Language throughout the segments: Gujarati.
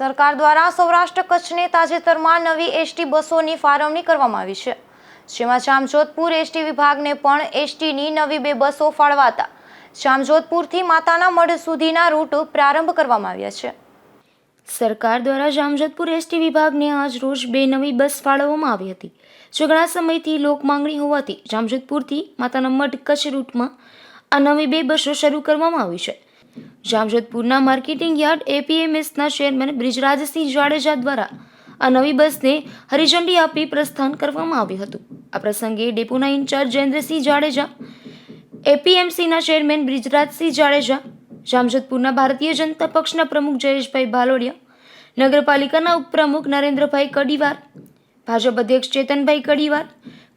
સરકાર દ્વારા સૌરાષ્ટ્ર કચ્છને તાજેતરમાં નવી એસટી બસોની ફાળવણી કરવામાં આવી છે. જેમાં જામજોધપુર એસટી વિભાગને પણ એસટીની નવી બે બસો ફાળવાતા જામજોધપુરથી માતાના મઢ સુધીના રૂટ પ્રારંભ કરવામાં આવ્યા છે. સરકાર દ્વારા જામજોધપુર એસટી વિભાગને આજ રોજ બે નવી બસ ફાળવવામાં આવી હતી. જો ઘણા સમયથી લોક માંગણી હોવાથી જામજોધપુરથી માતાના મઢ કચ્છ રૂટમાં આ નવી બે બસો શરૂ કરવામાં આવી છે. જામજોધપુરના માર્કેટિંગ યાર્ડ એપીએમએસના ચેરમેન બ્રિજરાજસિંહ જાડેજા દ્વારા આ નવી બસને હરિઝંડી આપી પ્રસ્થાન કરવામાં આવ્યું હતું. આ પ્રસંગે ડેપોના ઇન્ચાર્જ જયેન્દ્રસિંહ જાડેજા એપીએમસીના ચેરમેન બ્રિજરાજસિંહ જાડેજા, જામજોધપુરના ભારતીય જનતા પક્ષના પ્રમુખ જયેશભાઈ ભાલોડિયા નગરપાલિકાના ઉપપ્રમુખ નરેન્દ્રભાઈ કડીવાર, ભાજપ અધ્યક્ષ ચેતનભાઈ કડીવાર,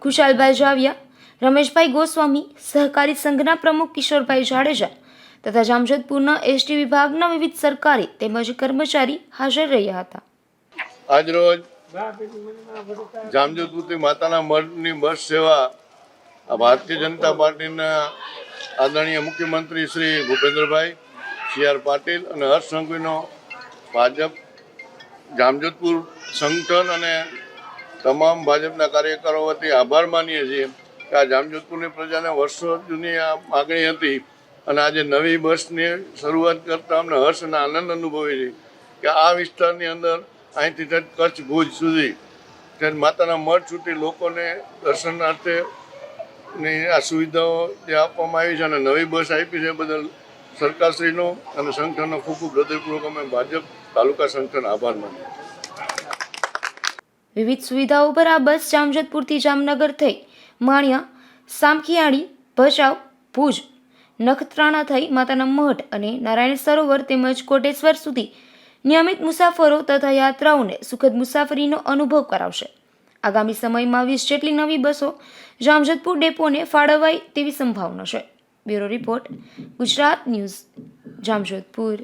ખુશાલભાઈ જાવિયા, રમેશભાઈ ગોસ્વામી, સહકારી સંઘના પ્રમુખ કિશોરભાઈ જાડેજા તથા જામજોધપુરના એસટી વિભાગના વિવિધ સરકારી તેમજ કર્મચારી હાજર રહ્યા હતા. આજરોજ જામજોધપુરથી માતાના મઢની બસ સેવા ભારતીય જનતા પાર્ટીના આદરણીય મુખ્યમંત્રી શ્રી ભૂપેન્દ્રભાઈ સી આર પાટીલ અને હર્ષ સંઘવીનો ભાજપ જામજોધપુર સંગઠન અને તમામ ભાજપના કાર્યકરો વતી આભાર માનીએ છીએ કે આ જામજોધપુરની પ્રજાને વર્ષો જૂની આ માગણી હતી અને આજે નવી બસની શરૂઆત કરતાં અમને હર્ષ અને આનંદ અનુભવીએ છે કે આ વિસ્તારની અંદર અહીંથી કચ્છ ભુજ સુધી ત્યાં માતાના મઠ સુધી લોકોને દર્શનાર્થે ની આ સુવિધાઓ જે આપવામાં આવી છે અને નવી બસ આપી છે બદલ સરકારશ્રીનો અને સંગઠનનો ખૂબ ખૂબ હૃદયપૂર્વક અમે ભાજપ તાલુકા સંગઠન આભાર માનીએ વિવિધ સુવિધાઓ પર આ બસ જામજતપુરથી જામનગર થઈ. માણિયા, સામખિયાળી, ભચાઉ, ભુજ. નખત્રાણા થઈ માતાના મઠ અને નારાયણ સરોવર તેમજ કોટેશ્વર સુધી નિયમિત મુસાફરો તથા યાત્રાઓને સુખદ મુસાફરીનો અનુભવ કરાવશે. આગામી સમયમાં વીસ જેટલી નવી બસો જામજોધપુર ડેપોને ફાળવાય તેવી સંભાવના છે. Bureau report, Gujarat news, Jamjodhpur.